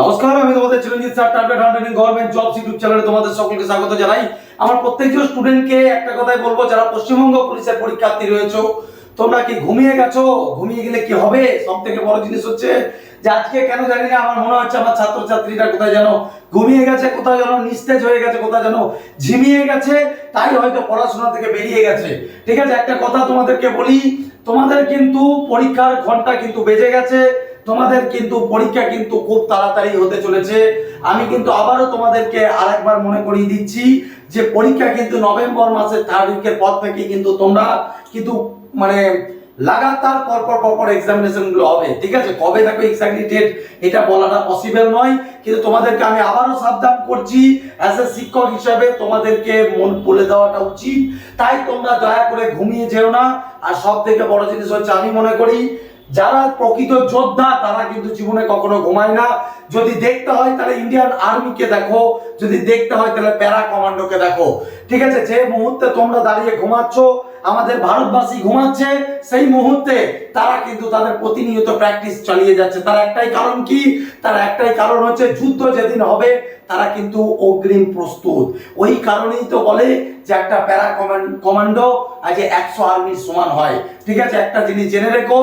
নমস্কার, আমি তোমাদের Chiranjit sir target hundred government job YouTube চ্যানেলে তোমাদের সকলকে স্বাগত জানাই। আমার প্রত্যেকজন স্টুডেন্টকে একটা কথাই বলব, যারা পশ্চিমবঙ্গ পুলিশের পরীক্ষার্থী রয়েছো, তোমরা কি ঘুমিয়ে গেছো? ঘুমিয়ে গেলে কি হবে? সব থেকে বড় জিনিস হচ্ছে যে আজকে কেন জানি না, আমার মনে হচ্ছে আমার ছাত্রছাত্রীরা কোথায় যেন ঘুমিয়ে গেছে, কোথায় যেন নিস্তেজ হয়ে গেছে, কোথায় যেন ঝিমিয়ে গেছে, তাই হয়তো পড়াশোনা থেকে বেরিয়ে গেছে। ঠিক আছে, একটা কথা তোমাদেরকে বলি, তোমাদের কিন্তু পরীক্ষার ঘণ্টা কিন্তু বেজে গেছে। তোমাদের কিন্তু পরীক্ষা কিন্তু খুব তাড়াতাড়ি হতে চলেছে। আমি কিন্তু আবারও তোমাদেরকে আরেকবার মনে করিয়ে দিচ্ছি যে পরীক্ষা কিন্তু নভেম্বর মাসের থার্ড উইকের পর থেকে কিন্তু তোমরা কিন্তু মানে লাগাতার পরপর পরপর এক্সামিনেশনগুলো হবে। ঠিক আছে? কবে দেখো এক্স্যাক্টলি ডেট এটা বলাটা পসিবল নয়। কিন্তু তোমাদেরকে আমি আবারও সাবধান করছি অ্যাজ এ শিক্ষক হিসাবে তোমাদেরকে মন বলে দেওয়াটা উচিত। তাই তোমরা দয়া করে ঘুমিয়ে যেও না। আর সব থেকে বড় জিনিস হচ্ছে আমি মনে করি যারা প্রকৃত যোদ্ধা, তারা কিন্তু জীবনে কখনো ঘুমায় না। যদি দেখতে হয়, তাহলে ইন্ডিয়ান আর্মিকে দেখো। যদি দেখতে হয়, তাহলে প্যারা কমান্ডোকে দেখো। ঠিক আছে, যে মুহূর্তে তোমরা দাঁড়িয়ে ঘুমাচ্ছ, আমাদের ভারতবাসী ঘুমাচ্ছে, সেই মুহূর্তে তারা কিন্তু তাদের প্রতিনিয়ত প্র্যাকটিস চালিয়ে যাচ্ছে। তার একটাই কারণ কি? তার একটাই কারণ হচ্ছে যুদ্ধ যেদিন হবে, তারা কিন্তু অগ্রিম প্রস্তুত। ওই কারণেই তো বলে যে একটা প্যারা কমান্ডো আজ একশো আর্মির সমান হয়। ঠিক আছে, একটা জিনিস জেনে রেখো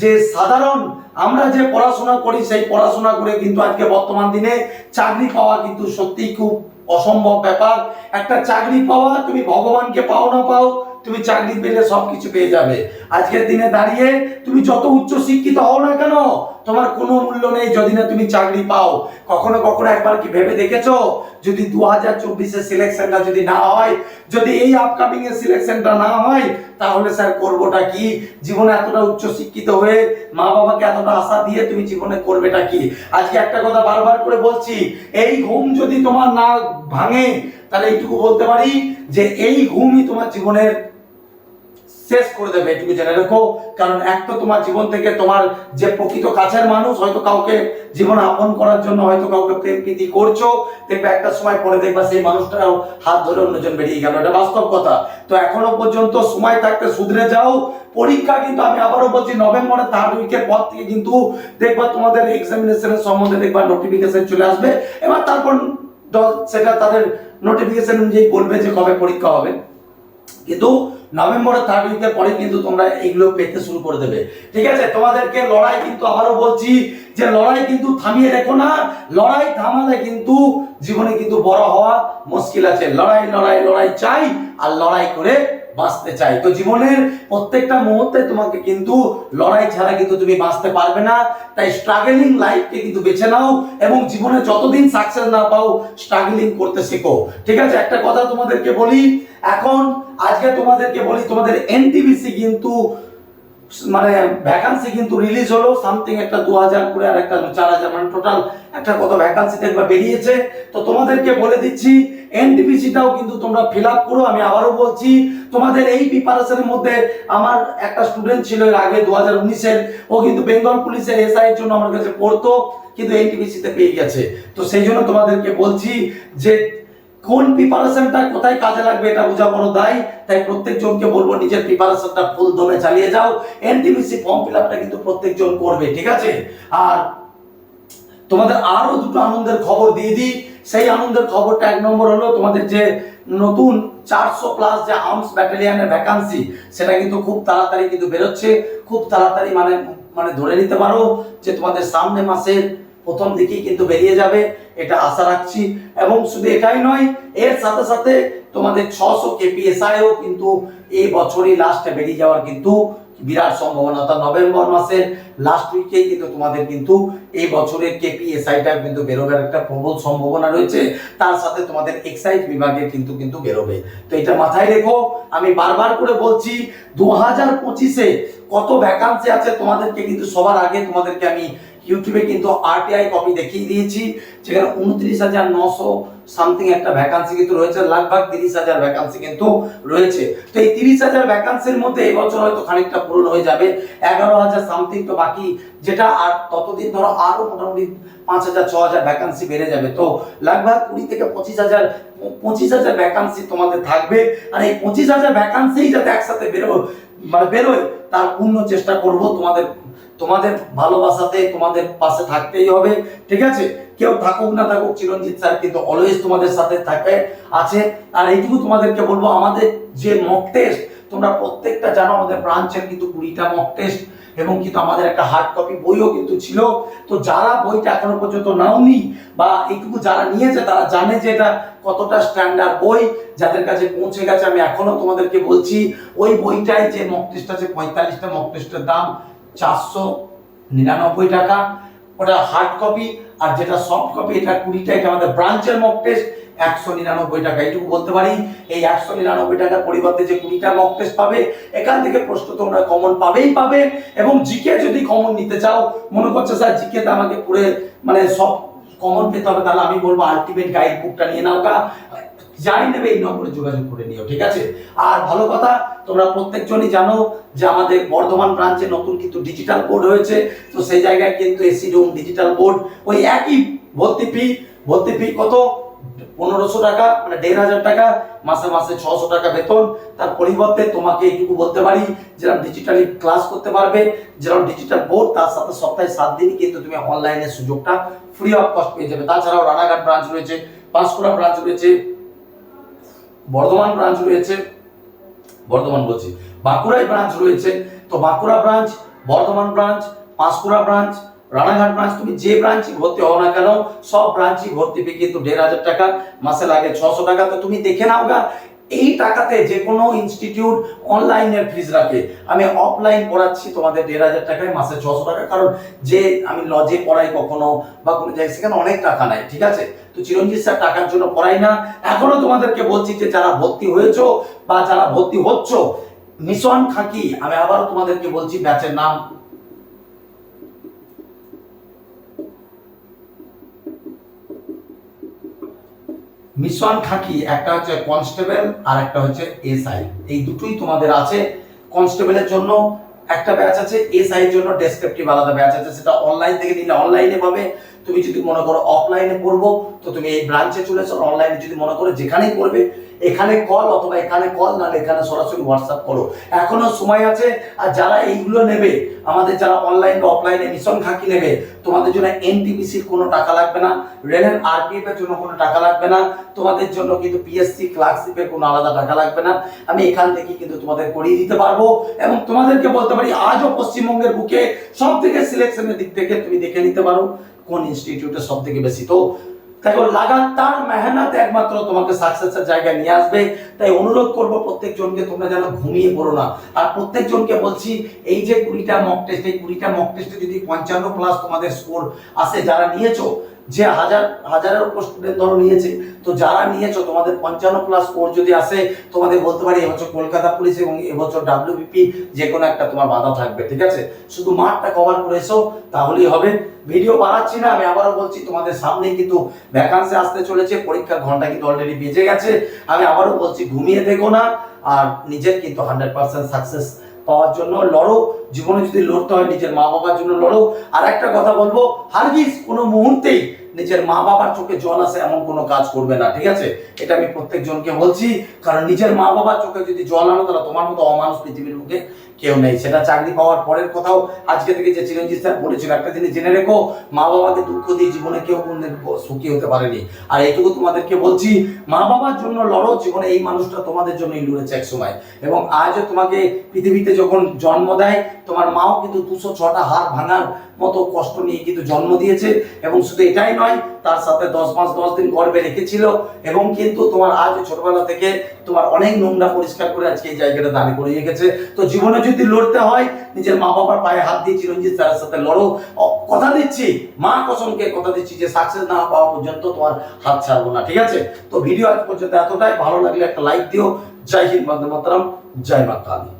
যে সাধারণ আমরা যে পড়াশোনা করি, সেই পড়াশোনা করে কিন্তু আজকে বর্তমান দিনে চাকরি পাওয়া কিন্তু সত্যিই খুব অসম্ভব ব্যাপার। একটা চাকরি পাওয়া, তুমি ভগবানকে পাও না পাও, তুমি চাকরি পেলে সবকিছু পেয়ে যাবে। আজকের দিনে দাঁড়িয়ে তুমি যত উচ্চ শিক্ষিত হও না কেন, তোমার কোনো মূল্য নেই যদি না তুমি চাকরি পাও। কখনো কখনো একবার কি ভেবে দেখেছ? যদি দু হাজার চব্বিশের সিলেকশনটা যদি না হয়, যদি এই আপকামিং এর সিলেকশনটা না হয়, তাহলে স্যার করবোটা কি? জীবনে এতটা উচ্চ শিক্ষিত হয়ে মা বাবাকে এতটা আশা দিয়ে তুমি জীবনে করবেটা কি? আজকে একটা কথা বারবার করে বলছি, এই ঘুম যদি তোমার না ভাঙে, তাহলে এইটুকু বলতে পারি যে এই ঘুমই তোমার জীবনের শেষ করে দেবে জেনে রেখো। কারণ এক তো তোমার জীবন থেকে তোমার যে প্রকৃত কাছের মানুষ হয়তো কাউকে জীবন আপন করার জন্য হয়তো কাউকে প্রেম প্রীতি করছ, দেখবে একটা সময় পরে দেখবা সেই মানুষটাও হাত ধরে অন্যজন বেরিয়ে গেল। এটা বাস্তব কথা। তো এখনও পর্যন্ত সময় থাকতে শুধরে যাও। পরীক্ষা কিন্তু আমি আবারও বলছি, নভেম্বরের থার্ড উইকের পর থেকে কিন্তু দেখবা তোমাদের এক্সামিনেশনের সম্বন্ধে দেখবা নোটিফিকেশন চলে আসবে। এবার তারপর সেটা তাদের নোটিফিকেশন অনুযায়ী বলবে যে কবে পরীক্ষা হবে। কিন্তু নভেম্বরের থার্ড উইকের পরে কিন্তু তোমরা এগুলো পেতে শুরু করে দেবে। ঠিক আছে? তোমাদেরকে লড়াই কিন্তু আবারও বলছি যে লড়াই কিন্তু থামিয়ে রেখো না। লড়াই থামালে কিন্তু জীবনে কিন্তু বড় হওয়া মুশকিল আছে। লড়াই লড়াই লড়াই চাই আর লড়াই করে বাঁচতে চাই। তো জীবনের প্রত্যেকটা মুহূর্তে তোমাকে কিন্তু লড়াই ছাড়া কিন্তু তুমি বাঁচতে পারবে না। তাই স্ট্রাগলিং লাইফকে কিন্তু বেছে নাও এবং জীবনে যতদিন সাকসেস না পাও স্ট্রাগলিং করতে শেখো। ঠিক আছে? একটা কথা তোমাদেরকে বলি। এখন আজকে তোমাদেরকে বলি, তোমাদের এনটিবিসি কিন্তু মানে ভ্যাকান্সি কিন্তু রিলিজ হলো সামথিং একটা দু হাজার করে আর একটা চার হাজার মানে টোটাল একটা কত ভ্যাকান্সি দেখবা বেরিয়েছে। তো তোমাদেরকে বলে দিচ্ছি এনটিপিসিটাও কিন্তু তোমরা ফিল আপ করো, আমি আবারও বলছি, তোমাদের এই প্রিপারেশনের মধ্যে আমার একটা স্টুডেন্ট ছিল এর আগে দু হাজার উনিশের, ও কিন্তু বেঙ্গল পুলিশের এসআই এর জন্য আমার কাছে পড়তো, কিন্তু এনটিপিসিতে পেয়ে গেছে। তো সেই জন্য তোমাদেরকে বলছি যে কোন প্রিপারেশনটা কোথায় কাজে লাগবে এটা বোঝা বড় দায়। তাই প্রত্যেকজনকে বলব নিজের প্রিপারেশনটা ফুল দমে চালিয়ে যাও। এনটিপিসি ফর্ম ফিল আপটা কিন্তু প্রত্যেকজন করবে, ঠিক আছে? আর তোমাদের আরও দুটো আনন্দের খবর দিয়ে দিই। সেই আনন্দের খবরটা এক নম্বর হলো তোমাদের যে নতুন চারশো প্লাস যে আর্মস ব্যাটালিয়ানের ভ্যাকান্সি সেটা কিন্তু খুব তাড়াতাড়ি কিন্তু বেরোচ্ছে। খুব তাড়াতাড়ি মানে মানে ধরে নিতে পারো যে তোমাদের সামনে মাসের প্রথম দিকেই কিন্তু বেরিয়ে যাবে, এটা আশা রাখছি। এবং শুধু এটাই নয়, এর সাথে সাথে তোমাদের ছশো কেপিএসআইও কিন্তু এই বছরই লাস্টে বেরিয়ে যাওয়ার কিন্তু বিরাট সম্ভাবনা। নভেম্বর মাসের লাস্ট উইকেই কিন্তু তোমাদের কিন্তু এই বছরের কেপিএসআইটা কিন্তু বেরোবার একটা প্রবল সম্ভাবনা রয়েছে। তার সাথে তোমাদের এক্সাইজ বিভাগে কিন্তু কিন্তু বেরোবে। তো এটা মাথায় রেখো, আমি বারবার করে বলছি, দু হাজার পঁচিশে কত ভ্যাকান্সি আছে তোমাদেরকে কিন্তু সবার আগে তোমাদেরকে আমি ইউটিউবে কিন্তু আরটিআই কপি দেখিয়ে দিয়েছি, যেখানে উনত্রিশ হাজার নশো সামথিং একটা ভ্যাকান্সি কিন্তু রয়েছে লাগভাগ তিরিশ হাজার ভ্যাকান্সি কিন্তু রয়েছে। তো এই তিরিশ হাজার ভ্যাকান্সির মধ্যে এই বছর হয়তো খানিকটা পূরণ হয়ে যাবে, এগারো হাজার সামথিং তো বাকি, যেটা আর ততদিন ধরো আরও মোটামুটি পাঁচ হাজার ছ হাজার ভ্যাকান্সি বেড়ে যাবে। তো লাগভাগ কুড়ি থেকে পঁচিশ হাজার পঁচিশ হাজার ভ্যাকান্সি তোমাদের থাকবে, আর এই পঁচিশ হাজার ভ্যাকান্সি যাতে একসাথে বেরো মানে বেরোয়, তার পূর্ণ চেষ্টা করব তোমাদের তোমাদের ভালোবাসাতে তোমাদের পাশে থাকতেই হবে, ঠিক আছে? কেউ থাকুক না থাকুক, চিরঞ্জিত স্যার কিন্তু অলওয়েজ তোমাদের সাথে থাকে, আছে। আর এইটুকু তোমাদেরকে বলব, আমাদের যে মক টেস্ট তোমরা প্রত্যেকটা জানো, আমাদের ব্রাঞ্চের কিন্তু কুড়িটা মক টেস্ট এবং কিন্তু আমাদের একটা হার্ড কপি বইও কিন্তু ছিল। তো যারা বইটা এখনও পর্যন্ত নাওনি, বা এইটুকু যারা নিয়েছে, তারা জানে যে এটা কতটা স্ট্যান্ডার্ড বই, যাদের কাছে পৌঁছে গেছে, আমি এখনও তোমাদেরকে বলছি, ওই বইটাই যে মক টেস্ট আছে, পঁয়তাল্লিশটা মক টেস্টের দাম চারশো নিরানব্বই টাকা। ওটা হার্ড কপি আর যেটা সফট কপি এটা কুড়িটা, এটা আমাদের ব্রাঞ্চের মক টেস্ট একশো নিরানব্বই টাকা। এইটুকু বলতে পারি, এই একশো নিরানব্বই টাকার পরিবর্তে যে কুড়িটা মক টেস্ট পাবে, এখান থেকে প্রশ্ন তোমরা কমন পাবেই পাবে, এবং জিকে যদি কমন নিতে চাও, মনে করছ স্যার জিকেতে আমাকে পুরো মানে সব কমন পেতে হবে, তাহলে আমি বলব আলটিমেট গাইড বুকটা নিয়ে নাও যাই নেবে এই নম্বরে যোগাযোগ করে নিও, ঠিক আছে? আর ভালো কথা, তোমরা প্রত্যেকজনই জানো যে আমাদের বর্ধমান ব্রাঞ্চে নতুন কিন্তু ডিজিটাল বোর্ড হয়েছে, তো সেই জায়গায় কিন্তু এসি রুম ডিজিটাল বোর্ড ওই একই ভর্তি ফি ভর্তি ফি কত? পনেরোশো টাকা মানে দেড় হাজার টাকা, মাসে মাসে ছশো টাকা বেতন। তার পরিবর্তে তোমাকে এইটুকু বলতে পারি যেরকম ডিজিটালি ক্লাস করতে পারবে যেরকম ডিজিটাল বোর্ড তার সাথে সপ্তাহে সাত দিনই কিন্তু তুমি অনলাইনের সুযোগটা ফ্রি অফ কস্ট পেয়ে যাবে। তাছাড়াও রানাঘাট ব্রাঞ্চ রয়েছে, পাঁশকুড়া ব্রাঞ্চ রয়েছে বর্ধমান ব্রাঞ্চ রয়েছে, বর্ধমান বলছি। বাঁকুড়ায় ব্রাঞ্চ রয়েছে, তো Bankura branch Bardhaman branch Panskura branch Ranaghat branch তুমি যে ব্রাঞ্চে ভর্তি হও না কেন, সব ব্রাঞ্চই ভর্তি ফি কিন্তু দেড় হাজার টাকা মাসে লাগে ছশো টাকা। তো তুমি দেখে নাও গা এই টাকাতে যে কোনো ইনস্টিটিউট অনলাইনের ফিজ রাখে। আমি অফলাইন পড়াচ্ছি, তোমাদের দেড় হাজার টাকায় মাসে ছশো টাকা। কারণ যে আমি লজে পড়াই কখনো বা কোনো জায়গায়, সেখানে অনেক টাকা নেয়, ঠিক আছে? তো চিরঞ্জিত স্যার টাকার জন্য পড়াই না। এখনও তোমাদেরকে বলছি যে যারা ভর্তি হয়েছো বা যারা ভর্তি হচ্ছ মিশন খাঁকি, আমি আবারও তোমাদেরকে বলছি ব্যাচের নাম মিশন খাকি, একটা হচ্ছে কনস্টেবল আর একটা হচ্ছে এসআই এই দুটোই তোমাদের আছে। কনস্টেবলের জন্য একটা ব্যাচ আছে এসআই এর জন্য ডেসক্রিপটিভ আলাদা ব্যাচ আছে। সেটা অনলাইন থেকে নিলে অনলাইনে পাবে। তুমি যদি মনে করো অফলাইনে করব তো তুমি এই ব্রাঞ্চে চলে এসো অনলাইনে যদি মনে করো যেখানেই করবে এখানে কল অথবা এখানে কল নাহলে এখানে সরাসরি হোয়াটসঅ্যাপ করো। এখনও সময় আছে, আর যারা এইগুলো নেবে, আমাদের যারা অনলাইন বা অফলাইনে মিশন খাকি নেবে, তোমাদের জন্য এনটিপিসির কোনো টাকা লাগবে না রেলের আরপিএফ এর জন্য কোনো টাকা লাগবে না, তোমাদের জন্য কিন্তু পিএসসি ক্লার্কশিপের কোনো আলাদা টাকা লাগবে না। আমি এখান থেকে কিন্তু তোমাদের করিয়ে দিতে পারব, এবং তোমাদেরকে বলতে পারি, আজও পশ্চিমবঙ্গের বুকে সব থেকে সিলেকশনের দিক থেকে তুমি দেখে নিতে পারো। কোন ইনস্টিটিউটে সব থেকে বেশি? তো দেখো লাগাতার মেহনত একমাত্র তোমাকে সাকসেসের জায়গায় নিয়ে আসবে। তাই অনুরোধ করব প্রত্যেকজনকে তোমরা যেন ঘুমিয়ে পড়ো না। আর প্রত্যেকজনকে বলছি, এই যে কুড়িটা মক টেস্ট এই কুড়িটা মক টেস্টে যদি পঞ্চান্ন প্লাস তোমাদের স্কোর আসে, যারা নিয়েছো যে হাজার হাজারের উপর স্টুডেন্ট ধরো নিয়েছে, তো যারা নিয়েছো, তোমাদের পঞ্চান্ন প্লাস স্কোর যদি আসে, তোমাদের বলতে পারি এবছর কলকাতা পুলিশ এবং এবছর ডাব্লিউবিপি যে কোনো একটা তোমার বাধা থাকবে, ঠিক আছে? শুধু মাঠটা কভার করে এসো, তাহলেই হবে। ভিডিও বাড়াচ্ছি না, আমি আবারও বলছি, তোমাদের সামনে কিন্তু ভ্যাকান্সি আসতে চলেছে, পরীক্ষার ঘণ্টা কিন্তু অলরেডি বেজে গেছে। আমি আবারও বলছি, ঘুমিয়ে দেখো না, আর নিজের কিন্তু হান্ড্রেড পার্সেন্ট সাকসেস পাওয়ার জন্য লড়ো, জীবনে যদি লড়তে হয় নিজের মা বাবার জন্য লড়ো। আর একটা কথা বলব, হারগিস কোনো মুহূর্তেই নিজের মা বাবার চোখে জল আসে এমন কোনো কাজ করবে না, ঠিক আছে? এটা আমি প্রত্যেকজনকে বলছি, কারণ নিজের মা বাবার চোখে যদি জল আনো, তাহলে তোমার মতো অমানুষ পৃথিবীর মুখে কেউ নেই। সেটা চাকরি পাওয়ার পরের কথাও আজকে থেকে যে চিরঞ্জিত স্যার বলেছিল, একটা জিনিস জেনে রেখো, মা বাবাকে দুঃখ দিয়ে জীবনে কেউ কোনদিন সুখী হতে পারেনি। আর এইটুকু তোমাদেরকে বলছি, মা বাবার জন্য লড়ো, জীবনে এই মানুষটা তোমাদের জন্যই লড়েছে এক সময়। এবং আজও তোমাকে পৃথিবীতে যখন জন্ম দেয়, তোমার মাও কিন্তু দুশো ছটা হাড় ভাঙার মতো কষ্ট নিয়ে কিন্তু জন্ম দিয়েছে। এবং শুধু এটাই নয়, তার সাথে দশ মাস, দশ দিন গর্বে রেখেছিল। এবং কিন্তু তোমার আজ ছোটবেলা থেকে তোমার অনেক নোংরা পরিষ্কার করে আজকে এই জায়গাটা দাঁড়িয়ে করিয়ে গেছে। তো জীবনে যদি লড়তে হয়, নিজের মা বাবার পায়ে হাত দিয়ে চিরঞ্জিত স্যারের সাথে লড়ো। কথা দিচ্ছি, মা কসমকে কথা দিচ্ছি যে সাকসেস না পাওয়া পর্যন্ত তোমার হাত ছাড়বো না, ঠিক আছে? তো ভিডিও আজ পর্যন্ত এতটাই। ভালো লাগলে একটা লাইক দিও। জয় হিন্দ, বন্দে মাতরম, জয় মা কালী